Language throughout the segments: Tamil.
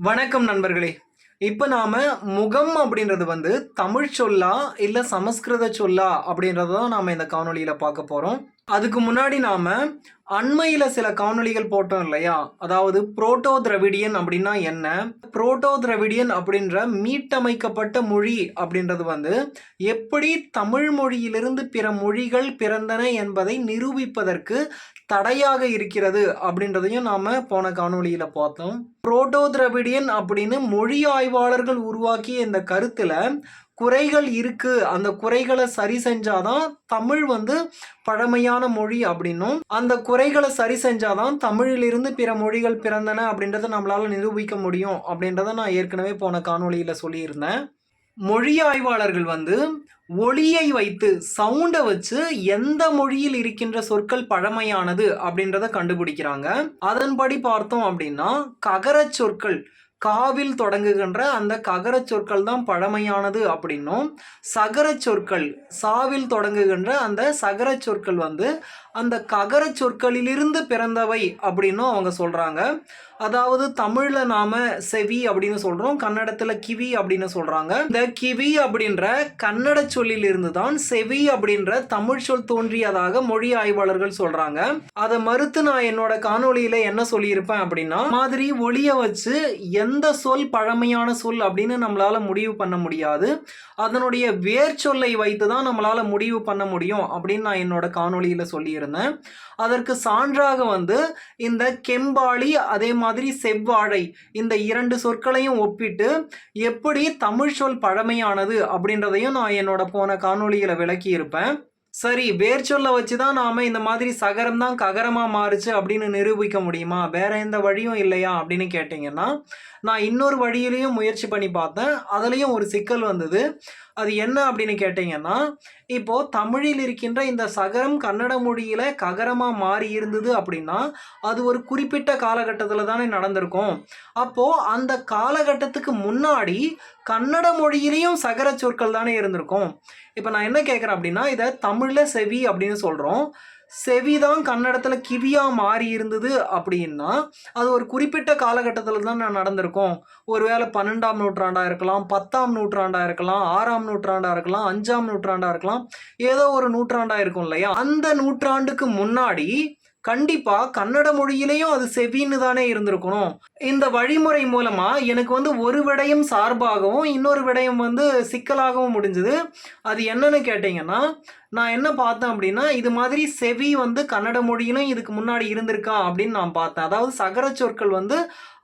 வணக்கம் நண்பர்களே. இப்போ நாம் முகம் அப்படின்றது வந்து தமிழ் சொல்லா இல்லை சமஸ்கிருத சொல்லா அப்படின்றத தான் நாம் இந்த காணொளியில் பார்க்க போகிறோம் அதுக்கு முன்னாடி நாம அண்மையில் சில காணொளிகள் போட்டோம் இல்லையா? அதாவது புரோட்டோ திரவிடியன் அப்படின்னா என்ன? புரோட்டோ திரவிடியன் அப்படின்ற மீட்டமைக்கப்பட்ட மொழி அப்படின்றது வந்து எப்படி தமிழ் மொழியிலிருந்து பிற மொழிகள் பிறந்தன என்பதை நிரூபிப்பதற்கு தடையாக இருக்கிறது அப்படின்றதையும் நாம போன காணொளியில பார்த்தோம். புரோட்டோ திரவிடியன் அப்படின்னு மொழி ஆய்வாளர்கள் உருவாக்கிய இந்த கருத்துல குறைகள் இருக்கு. அந்த குறைகளை சரி செஞ்சாதான் தமிழ் வந்து பழமையான மொழி அப்படின்னும். அந்த குறைகளை சரி செஞ்சாதான் தமிழிலிருந்து பிற மொழிகள் பிறந்தன அப்படின்றத நம்மளால நிரூபிக்க முடியும் அப்படின்றத நான் ஏற்கனவே போன காணொளியில சொல்லியிருந்தேன். மொழி ஆய்வாளர்கள் வந்து ஒளியை வைத்து சவுண்டை வச்சு எந்த மொழியில் இருக்கின்ற சொற்கள் பழமையானது அப்படின்றத கண்டுபிடிக்கிறாங்க. அதன்படி பார்த்தோம் அப்படின்னா ககரச் சொற்கள் காவில் தொடங்குகின்ற அந்த ககரச் சொற்கள் தான் பழமையானது அப்படின்னும் சகரச் சொற்கள் சாவில் தொடங்குகின்ற அந்த சகரச் சொற்கள் வந்து அந்த ககர சொற்களிலிருந்து பிறந்தவை அப்படின்னும் அவங்க சொல்கிறாங்க அதாவது தமிழில் நாம செவி அப்படின்னு சொல்கிறோம் கன்னடத்தில் கிவி அப்படின்னு சொல்கிறாங்க இந்த கிவி அப்படின்ற கன்னட சொல்லிலிருந்து தான் செவி அப்படின்ற தமிழ் சொல் தோன்றியதாக மொழி ஆய்வாளர்கள் சொல்கிறாங்க அதை மறுத்து நான் என்னோட காணொலியில் என்ன சொல்லியிருப்பேன் அப்படின்னா மாதிரி ஒளியை வச்சு எந்த சொல் பழமையான சொல் அப்படின்னு நம்மளால் முடிவு பண்ண முடியாது. அதனுடைய வேர் சொல்லை வைத்து தான் நம்மளால் முடிவு பண்ண முடியும் அப்படின்னு நான் என்னோட காணொலியில் சொல்லியிருந்தேன். அதற்கு சான்றாக வந்து இந்த கெம்பாளி அதே மாதிரி மாதிரி செவ்வாழை இந்த இரண்டு சொற்களையும் ஒப்பிட்டு எப்படி தமிழ் சொல் பழமையானது அப்படின்றதையும் நான் என்னோட போன காணொளியில் விளக்கி இருப்பேன். சரி வேர் சொல்ல வச்சு தான் நாம் இந்த மாதிரி சகரம் தான் ககரமாக மாறுச்சு அப்படின்னு நிரூபிக்க முடியுமா? வேற எந்த வழியும் இல்லையா அப்படின்னு கேட்டிங்கன்னா நான் இன்னொரு வழியிலையும் முயற்சி பண்ணி பார்த்தேன். அதுலேயும் ஒரு சிக்கல் வந்தது. அது என்ன அப்படின்னு கேட்டிங்கன்னா இப்போ தமிழில் இருக்கின்ற இந்த சகரம் கன்னட மொழியில ககரமா மாறி இருந்தது அப்படின்னா அது ஒரு குறிப்பிட்ட காலகட்டத்தில் தானே நடந்திருக்கும். அப்போ அந்த காலகட்டத்துக்கு முன்னாடி கன்னட மொழியிலையும் சகர சொற்கள் தானே இருந்திருக்கும். இப்போ நான் என்ன கேட்குறேன் அப்படின்னா இதை தமிழில் செவி அப்படின்னு சொல்கிறோம் செவி தான் கன்னடத்தில் கிவியாக மாறி இருந்தது அப்படின்னா அது ஒரு குறிப்பிட்ட காலகட்டத்தில் தான் நான் நடந்திருக்கும். ஒருவேளை பன்னெண்டாம் நூற்றாண்டாக இருக்கலாம் பத்தாம் நூற்றாண்டாக இருக்கலாம் ஆறாம் நூற்றாண்டாக இருக்கலாம் அஞ்சாம் நூற்றாண்டாக இருக்கலாம் ஏதோ ஒரு நூற்றாண்டாக இருக்கும் இல்லையா? அந்த நூற்றாண்டுக்கு முன்னாடி கண்டிப்பா கன்னட மொழியிலையும் அது செவின்னு தானே இருந்திருக்கணும். இந்த வழிமுறை மூலமா எனக்கு வந்து ஒரு விடயம் சார்பாகவும் இன்னொரு விடயம் வந்து சிக்கலாகவும் முடிஞ்சது. அது என்னன்னு கேட்டிங்கன்னா நான் என்ன பார்த்தேன் அப்படின்னா இது மாதிரி செவி வந்து கன்னட மொழியிலும் இதுக்கு முன்னாடி இருந்திருக்கா அப்படின்னு நான் பார்த்தேன். அதாவது சகர சொற்கள் வந்து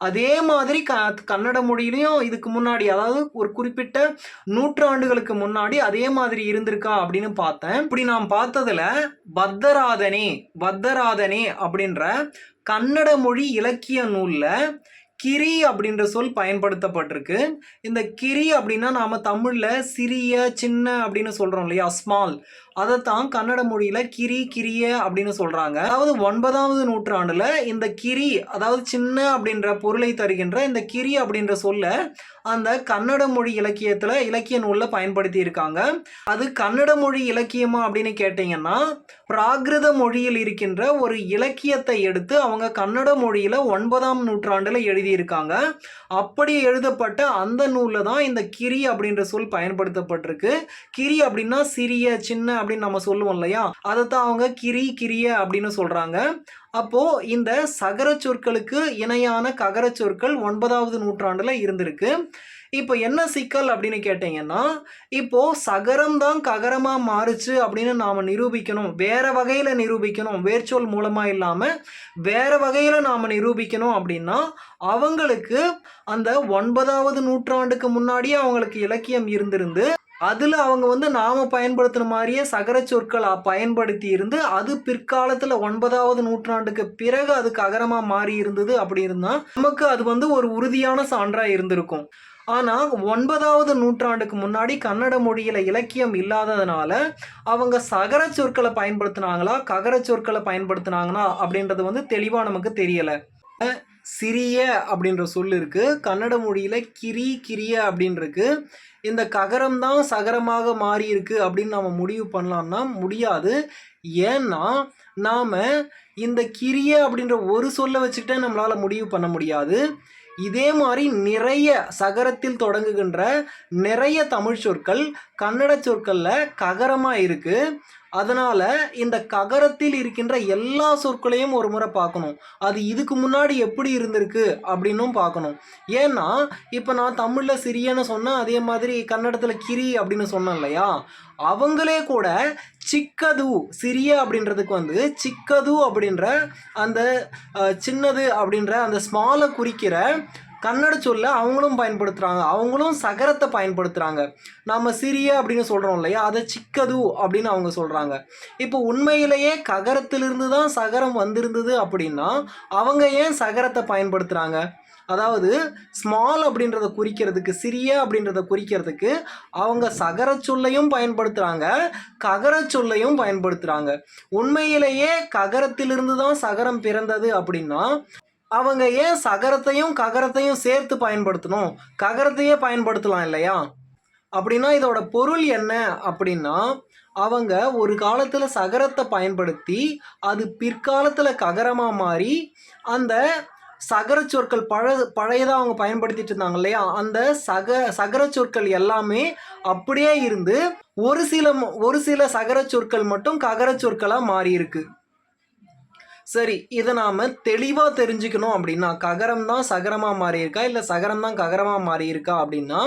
அதே மாதிரி க கன்னட மொழியிலையும் இதுக்கு முன்னாடி அதாவது ஒரு குறிப்பிட்ட நூற்றாண்டுகளுக்கு முன்னாடி அதே மாதிரி இருந்திருக்கா அப்படின்னு பார்த்தேன். இப்படி நான் பார்த்ததுல பத்தராதனே பத்தராதனே அப்படின்ற கன்னட மொழி இலக்கிய நூலில் கிரி அப்படின்ற சொல் பயன்படுத்தப்பட்டிருக்கு. இந்த கிரி அப்படின்னா நாம் தமிழில் சிறிய சின்ன அப்படின்னு சொல்கிறோம் இல்லையா? ஸ்மால் அதை தான் கன்னட மொழியில் கிரி கிரிய அப்படின்னு சொல்கிறாங்க அதாவது ஒன்பதாவது நூற்றாண்டில் இந்த கிரி அதாவது சின்ன அப்படின்ற பொருளை தருகின்ற இந்த கிரி அப்படின்ற சொல்ல அந்த கன்னட மொழி இலக்கியத்தில் இலக்கிய நூலில் பயன்படுத்தி இருக்காங்க அது கன்னட மொழி இலக்கியமா அப்படின்னு கேட்டிங்கன்னா பிராகிருத மொழியில் இருக்கின்ற ஒரு இலக்கியத்தை எடுத்து அவங்க கன்னட மொழியில் ஒன்பதாம் நூற்றாண்டில் எழுதியிருக்காங்க. அப்படி எழுதப்பட்ட அந்த நூலில் தான் இந்த கிரி அப்படின்ற சொல் பயன்படுத்தப்பட்டிருக்கு. கிரி அப்படின்னா சிறிய சின்ன அப்படின்னு நம்ம சொல்லுவோம் இல்லையா? அதை தான் அவங்க கிரி கிரிய அப்படின்னு சொல்கிறாங்க அப்போது இந்த சகர சொற்களுக்கு இணையான ககர சொற்கள் ஒன்பதாவது நூற்றாண்டில் இருந்திருக்கு. இப்போ என்ன சிக்கல் அப்படின்னு கேட்டிங்கன்னா இப்போ சகரம் தான் ககரமாக மாறுச்சு அப்படின்னு நாம் நிரூபிக்கணும். வேறு வகையில் நிரூபிக்கணும். வேர்ச்சொல் மூலமாக இல்லாமல் வேறு வகையில் நாம் நிரூபிக்கணும் அப்படின்னா அவங்களுக்கு அந்த ஒன்பதாவது நூற்றாண்டுக்கு முன்னாடியே அவங்களுக்கு இலக்கியம் இருந்திருந்து அதில் அவங்க வந்து நாம் பயன்படுத்தின மாதிரியே சகர சொற்களை பயன்படுத்தி இருந்து அது பிற்காலத்தில் ஒன்பதாவது நூற்றாண்டுக்கு பிறகு அதுக்கு அகரமாக மாறி இருந்தது அப்படி இருந்தால் நமக்கு அது வந்து ஒரு உறுதியான சான்றாக இருந்திருக்கும். ஆனால் ஒன்பதாவது நூற்றாண்டுக்கு முன்னாடி கன்னட மொழியில் இலக்கியம் இல்லாததுனால அவங்க சகர சொற்களை பயன்படுத்தினாங்களா ககர சொற்களை பயன்படுத்தினாங்களா அப்படின்றது வந்து தெளிவாக நமக்கு தெரியலை. சிறிய அப்படின்ற சொல் இருக்குது கன்னட மொழியில் கிரி கிரிய அப்படின்ருக்கு இந்த ககரம் தான் சகரமாக மாறி இருக்கு அப்படின்னு நம்ம முடிவு பண்ணலாம்னா முடியாது. ஏன்னா நாம் இந்த கிரிய அப்படின்ற ஒரு சொல்லை வச்சுக்கிட்டே நம்மளால் முடிவு பண்ண முடியாது. இதே மாதிரி நிறைய சகரத்தில் தொடங்குகின்ற நிறைய தமிழ் சொற்கள் கன்னட சொற்களில் ககரமாக இருக்குது அதனால் இந்த ககரத்தில் இருக்கின்ற எல்லா சொற்களையும் ஒரு முறை பார்க்கணும். அது இதுக்கு முன்னாடி எப்படி இருந்திருக்கு அப்படின்னும் பார்க்கணும். ஏன்னா இப்போ நான் தமிழில் சிறியன்னு சொன்னேன் அதே மாதிரி கன்னடத்தில் கிரி அப்படின்னு சொன்னேன் இல்லையா? அவங்களே கூட சிக்கது சிறிய அப்படின்றதுக்கு வந்து சிக்கது அப்படின்ற அந்த சின்னது அப்படின்ற அந்த ஸ்மாலை குறிக்கிற கன்னட சொல்ல அவங்களும் பயன்படுத்துகிறாங்க அவங்களும் சகரத்தை பயன்படுத்துகிறாங்க நம்ம சிறிய அப்படின்னு சொல்கிறோம் இல்லையா? அதை சிக்கது அப்படின்னு அவங்க சொல்கிறாங்க இப்போ உண்மையிலேயே ககரத்திலிருந்து தான் சகரம் வந்திருந்தது அப்படின்னா அவங்க ஏன் சகரத்தை பயன்படுத்துகிறாங்க அதாவது ஸ்மால் அப்படின்றத குறிக்கிறதுக்கு சிறிய அப்படின்றத குறிக்கிறதுக்கு அவங்க சகர சொல்லையும் பயன்படுத்துகிறாங்க ககர சொல்லையும் பயன்படுத்துகிறாங்க உண்மையிலேயே ககரத்திலிருந்து தான் சகரம் பிறந்தது அப்படின்னா அவங்க ஏன் சகரத்தையும் ககரத்தையும் சேர்த்து பயன்படுத்தணும்? ககரத்தையே பயன்படுத்தலாம் இல்லையா? அப்படின்னா இதோட பொருள் என்ன அப்படின்னா அவங்க ஒரு காலத்தில் சகரத்தை பயன்படுத்தி அது பிற்காலத்தில் ககரமாக மாறி அந்த சகர சொற்கள் பழ பழையதாக அவங்க பயன்படுத்திட்டு இருந்தாங்க இல்லையா? அந்த சக சகர சொற்கள் எல்லாமே அப்படியே இருந்து ஒரு சில ஒரு சில சகர சொற்கள் மட்டும் ககர சொற்களாக மாறியிருக்கு. சரி இதை நாம் தெளிவாக தெரிஞ்சுக்கணும் அப்படின்னா ககரம் தான் சகரமாக மாறியிருக்கா? இல்லை சகரம் தான் ககரமாக மாறியிருக்கா அப்படின்னா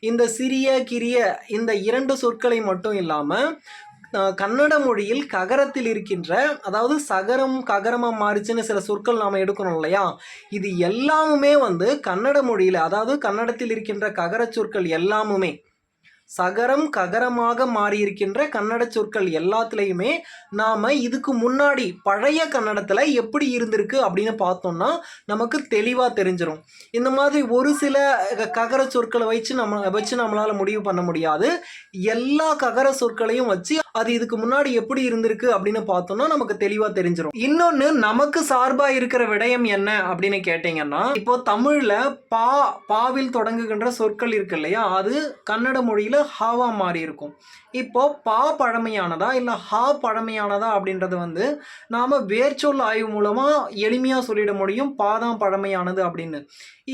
இந்த சிறிய கிரிய இந்த இரண்டு சொற்களை மட்டும் இல்லாமல் கன்னட மொழியில் ககரத்தில் இருக்கின்ற அதாவது சகரம் ககரமாக மாறிச்சுன்னு சில சொற்கள் நாம் எடுக்கணும் இல்லையா? இது எல்லாமுமே வந்து கன்னட மொழியில் அதாவது கன்னடத்தில் இருக்கின்ற ககர சொற்கள் எல்லாமுமே சகரம் ககரமாக மாறியிருக்கின்ற கன்னட சொற்கள் எல்லாத்துலேயுமே நாம் இதுக்கு முன்னாடி பழைய கன்னடத்தில் எப்படி இருந்திருக்கு அப்படின்னு பார்த்தோம்னா நமக்கு தெளிவாக தெரிஞ்சிடும் இந்த மாதிரி ஒரு சில க- ககர சொற்களை வச்சு நம்ம வச்சு நம்மளால் முடிவு பண்ண முடியாது. எல்லா ககர சொற்களையும் வச்சு அது இதுக்கு முன்னாடி எப்படி இருந்திருக்கு அப்படின்னு பார்த்தோம்னா நமக்கு தெளிவாக தெரிஞ்சிடும் இன்னொன்று நமக்கு சார்பாக இருக்கிற விடயம் என்ன அப்படின்னு கேட்டிங்கன்னா இப்போ தமிழில் பா பாவில் தொடங்குகின்ற சொற்கள் இருக்கு இல்லையா? அது கன்னட மொழியில் ஹாவா மாறி இருக்கும். இப்போ பா பழமையானதா இல்லை ஹா பழமையானதா அப்படின்றது வந்து நாம் வேர்ச்சொல் ஆய்வு மூலமாக எளிமையாக சொல்லிட முடியும். பா தான் பழமையானது அப்படின்னு.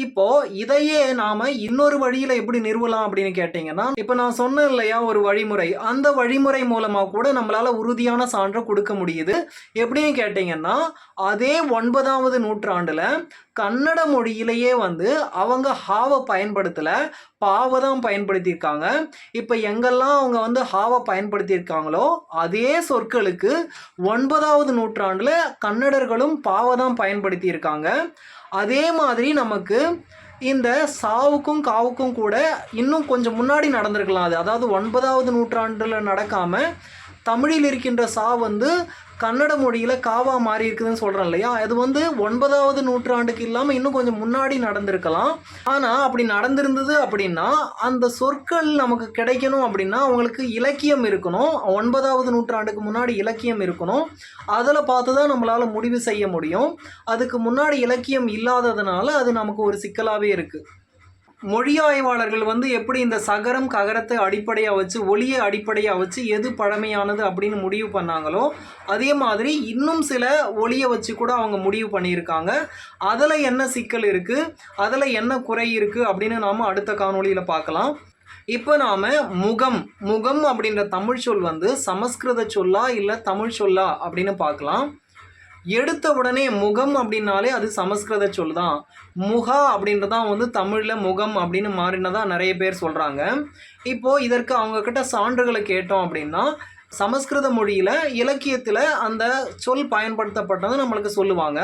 இப்போ இதையே நாம இன்னொரு வழியில எப்படி நிறுவலாம் அப்படின்னு கேட்டிங்கன்னா இப்போ நான் சொன்னேன் இல்லையா ஒரு வழிமுறை. அந்த வழிமுறை மூலமா கூட நம்மளால உறுதியான சான்றை கொடுக்க முடியுது. எப்படின்னு கேட்டீங்கன்னா அதே ஒன்பதாவது நூற்றாண்டுல கன்னட மொழியிலேயே வந்து அவங்க ஹாவை பயன்படுத்தல பாவை தான் பயன்படுத்தியிருக்காங்க. இப்போ எங்கெல்லாம் அவங்க வந்து ஹாவை பயன்படுத்தியிருக்காங்களோ அதே சொற்களுக்கு ஒன்பதாவது நூற்றாண்டில் கன்னடர்களும் பாவை தான் பயன்படுத்தியிருக்காங்க. அதே மாதிரி நமக்கு இந்த சாவுக்கும் காவுக்கும் கூட இன்னும் கொஞ்சம் முன்னாடி நடந்திருக்கலாம் அது. அதாவது ஒன்பதாவது நூற்றாண்டில் நடக்காமல் தமிழில் இருக்கின்ற சா வந்து கன்னட மொழியில் காவா மாறி இருக்குதுன்னு சொல்கிறேன் இல்லையா? அது வந்து ஒன்பதாவது நூற்றாண்டுக்கு இல்லாமல் இன்னும் கொஞ்சம் முன்னாடி நடந்திருக்கலாம். ஆனால் அப்படி நடந்திருந்தது அப்படின்னா அந்த சொற்கள் நமக்கு கிடைக்கணும் அப்படின்னா அவங்களுக்கு இலக்கியம் இருக்கணும். ஒன்பதாவது நூற்றாண்டுக்கு முன்னாடி இலக்கியம் இருக்கணும். அதில் பார்த்து தான் நம்மளால் முடிவு செய்ய முடியும். அதுக்கு முன்னாடி இலக்கியம் இல்லாததுனால அது நமக்கு ஒரு சிக்கலாகவே இருக்குது மொழி ஆய்வாளர்கள் வந்து எப்படி இந்த சகரம் ககரத்தை அடிப்படையாக வச்சு ஒளியை அடிப்படையாக வச்சு எது பழமையானது அப்படின்னு முடிவு பண்ணாங்களோ அதே மாதிரி இன்னும் சில ஒளியை வச்சு கூட அவங்க முடிவு பண்ணியிருக்காங்க. அதில் என்ன சிக்கல் இருக்குது அதில் என்ன குறை இருக்குது அப்படின்னு நாம் அடுத்த காணொளியில் பார்க்கலாம். இப்போ நாம் முகம் முகம் அப்படின்ற தமிழ் சொல் வந்து சமஸ்கிருத சொல்லா இல்லை தமிழ் சொல்லா அப்படின்னு பார்க்கலாம். எடுத்த உடனே முகம் அப்படின்னாலே அது சமஸ்கிருத சொல் தான் முகா அப்படின்றதான் வந்து தமிழில் முகம் அப்படின்னு மாறினதான் நிறைய பேர் சொல்கிறாங்க இப்போது இதற்கு அவங்கக்கிட்ட சான்றுகளை கேட்டோம் அப்படின்னா சமஸ்கிருத மொழியில் இலக்கியத்தில் அந்த சொல் பயன்படுத்தப்பட்டது நம்மளுக்கு சொல்லுவாங்க.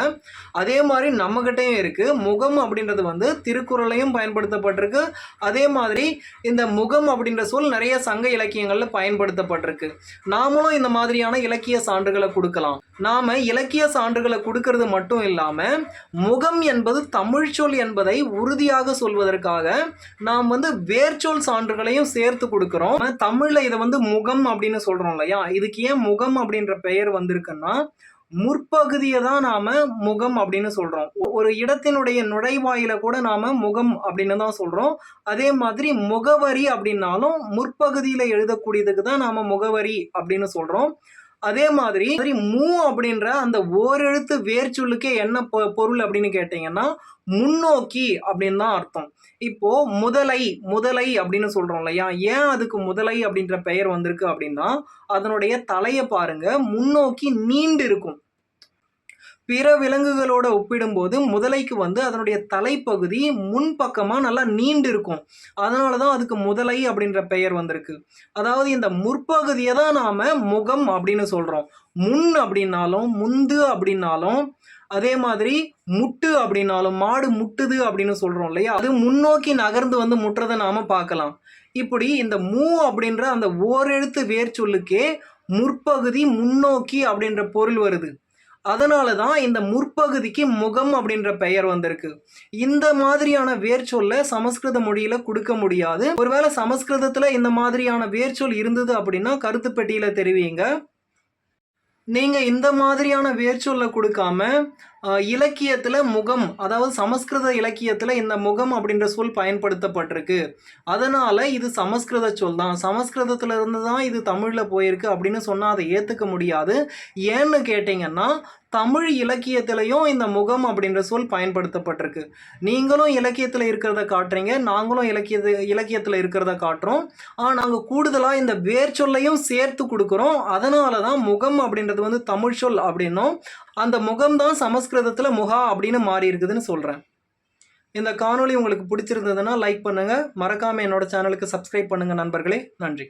அதே மாதிரி நம்மக்கிட்டேயும் இருக்குது முகம் அப்படின்றது வந்து திருக்குறளையும் பயன்படுத்தப்பட்டிருக்கு. அதே மாதிரி இந்த முகம் அப்படின்ற சொல் நிறைய சங்க இலக்கியங்களில் பயன்படுத்தப்பட்டிருக்கு. நாமளும் இந்த மாதிரியான இலக்கிய சான்றுகளை கொடுக்கலாம். நாம் இலக்கிய சான்றுகளை கொடுக்கறது மட்டும் இல்லாமல் முகம் என்பது தமிழ் சொல் என்பதை உறுதியாக சொல்வதற்காக நாம் வந்து வேர்ச்சொல் சான்றுகளையும் சேர்த்து கொடுக்குறோம். தமிழில் இதை வந்து முகம் அப்படின்னு சொல்கிறோம் இல்லையா இதுக்கு ஏன் முகம் அப்படின்ற பெயர் வந்திருக்குன்னா முற்பகுதியை தான் நாம் முகம் அப்படின்னு சொல்கிறோம் ஒரு இடத்தினுடைய நுழைவாயில கூட நாம் முகம் அப்படின்னு தான் சொல்கிறோம் அதே மாதிரி முகவரி அப்படின்னாலும் முற்பகுதியில் எழுதக்கூடியதுக்கு தான் நாம் முகவரி அப்படின்னு சொல்கிறோம் அதே மாதிரி சரி மூ அப்படின்ற அந்த ஓரெழுத்து வேர்ச்சொல்லுக்கே என்ன பொ- பொருள் அப்படின்னு கேட்டிங்கன்னா முன்னோக்கி அப்படின்னு தான் அர்த்தம். இப்போ முதலை முதலை அப்படின்னு சொல்றோம் இல்லையா? ஏன் அதுக்கு முதலை அப்படின்ற பெயர் வந்திருக்கு அப்படின்னா அதனுடைய தலையை பாருங்க முன்னோக்கி நீண்டு இருக்கும். பிற விலங்குகளோட ஒப்பிடும்போது முதலைக்கு வந்து அதனுடைய தலைப்பகுதி முன்பக்கமாக நல்லா நீண்டு இருக்கும் அதனால தான் அதுக்கு முதலை அப்படின்ற பெயர் வந்திருக்கு. அதாவது இந்த முற்பகுதியை தான் நாம் முகம் அப்படின்னு சொல்கிறோம் முன் அப்படின்னாலும் முந்து அப்படின்னாலும் அதே மாதிரி முட்டு அப்படின்னாலும் மாடு முட்டுது அப்படின்னு சொல்கிறோம் இல்லையா? அது முன்னோக்கி நகர்ந்து வந்து முட்டுறதை நாம் பார்க்கலாம். இப்படி இந்த மூ அப்படின்ற அந்த ஓரெழுத்து வேர் சொல்லுக்கே முற்பகுதி முன்னோக்கி அப்படின்ற பொருள் வருது. அதனால தான் இந்த முற்பகுதிக்கு முகம் அப்படின்ற பெயர் வந்திருக்கு. இந்த மாதிரியான வேர்ச்சொல்லை சமஸ்கிருத மொழியில கொடுக்க முடியாது. ஒருவேளை சமஸ்கிருதத்துல இந்த மாதிரியான வேர்ச்சொல் இருந்தது அப்படின்னா கருத்து பெட்டியில தெரிவிங்க. நீங்க இந்த மாதிரியான வேர்ச்சொல்லை கொடுக்காம இலக்கியத்தில் முகம் அதாவது சமஸ்கிருத இலக்கியத்தில் இந்த முகம் அப்படின்ற சொல் பயன்படுத்தப்பட்டிருக்கு. அதனால் இது சமஸ்கிருத சொல் தான். சமஸ்கிருதத்தில் இருந்து தான் இது தமிழில் போயிருக்கு அப்படின்னு சொன்னால் அதை ஏற்றுக்க முடியாது. ஏன்னு கேட்டிங்கன்னா தமிழ் இலக்கியத்திலையும் இந்த முகம் அப்படின்ற சொல் பயன்படுத்தப்பட்டிருக்கு. நீங்களும் இலக்கியத்தில் இருக்கிறத காட்டுறீங்க நாங்களும் இலக்கியத்து இலக்கியத்தில் இருக்கிறத காட்டுறோம். ஆனால் நாங்கள் கூடுதலாக இந்த வேர் சொல்லையும் சேர்த்து கொடுக்குறோம். அதனால தான் முகம் அப்படின்றது வந்து தமிழ் சொல் அப்படின்னும். அந்த முகம் தான் சமஸ்கிருதத்தில் முகா அப்படின்னு மாறி இருக்குதுன்னு சொல்கிறேன் இந்த காணொளி உங்களுக்கு பிடிச்சிருந்ததுன்னா லைக் பண்ணுங்கள் மறக்காமல் என்னோட சேனலுக்கு சப்ஸ்கிரைப் பண்ணுங்கள் நண்பர்களே. நன்றி.